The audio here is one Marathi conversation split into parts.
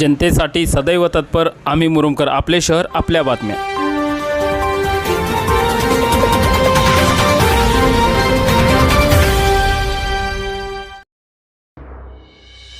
जनतेसाठी सदैव तत्पर आम्ही मुरुमकर आपले शहर आपल्या बातम्या.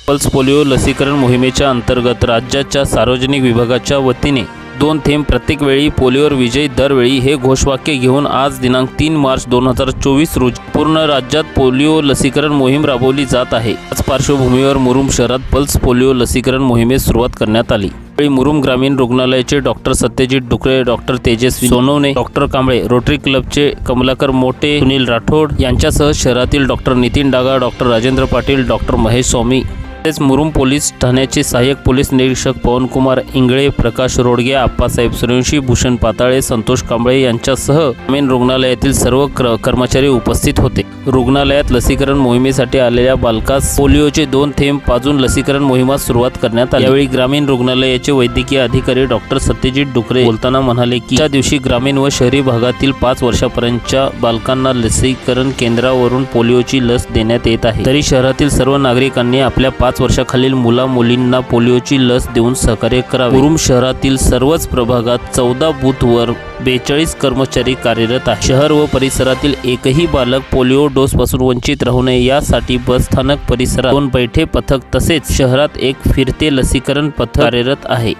पल्स पोलिओ लसीकरण मोहिमेच्या अंतर्गत राज्याच्या सार्वजनिक विभागाच्या वतीने दोन थेंब प्रत्येक वेळी पोलिओवर विजय दरवेळी हे घोषवाक्य घेऊन आज दिनांक तीन मार्च दोन हजार चोवीस रोजी पूर्ण राज्यात पोलिओ लसीकरण मोहीम राबवली जात आहे. आज पार्श्वभूमीवर मुरुम शहरात पल्स पोलिओ लसीकरण मोहिमेस सुरुवात करण्यात आली. मुरुम ग्रामीण रुग्णालयाचे doctor Satyajit Dukre doctor Tejaswi Sonawane doctor Kamble rotary क्लबचे कमलाकर मोटे सुनील राठोड यांच्यासह शहरातील doctor Nitin Daga doctor Rajendra Patil doctor Mahesh Swami तसेच मुरुम पोलीस ठाण्याचे सहाय्यक पोलीस निरीक्षक पवनकुमार इंगळे प्रकाश रोडगे आप्पासाहेब सूर्यवंशी भूषण पाताळे संतोष कांबळे यांच्यासह ग्रामीण रुग्णालयातील सर्व क्र- कर्मचारी उपस्थित होते. रुग्णालयात लसीकरण मोहिमेसाठी आलेल्या बालकास पोलिओचे दोन थेंब पाजून लसीकरण मोहिमास सुरुवात करण्यात आली. यावेळी ग्रामीण रुग्णालयाचे वैद्यकीय अधिकारी डॉक्टर सत्यजित डुकरे बोलताना म्हणाले की त्या दिवशी ग्रामीण व शहरी भागातील पाच वर्षापर्यंतच्या बालकांना लसीकरण केंद्रावरून पोलिओची लस देण्यात येत आहे. तरी शहरातील सर्व नागरिकांनी आपल्या पाच वर्षाखालील मुला मुलींना पोलिओची लस देऊन सहकार्य करावे. कुरुम शहरातील सर्वच प्रभागात चौदा बूथवर बेचाळीस कर्मचारी कार्यरत आहे शहर व परिसरातील एकही बालक पोलिओ डोस पासून वंचित राहू नये यासाठी बसस्थानक परिसरात दोन बैठे पथक तसेच शहरात एक फिरते लसीकरण पथक कार्यरत आहे.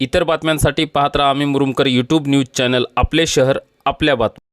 इतर बातम्यांसाठी पाहत राहा आम्ही मुरुमकर यूट्यूब न्यूज चॅनल. आपले शहर आपल्या बातम्या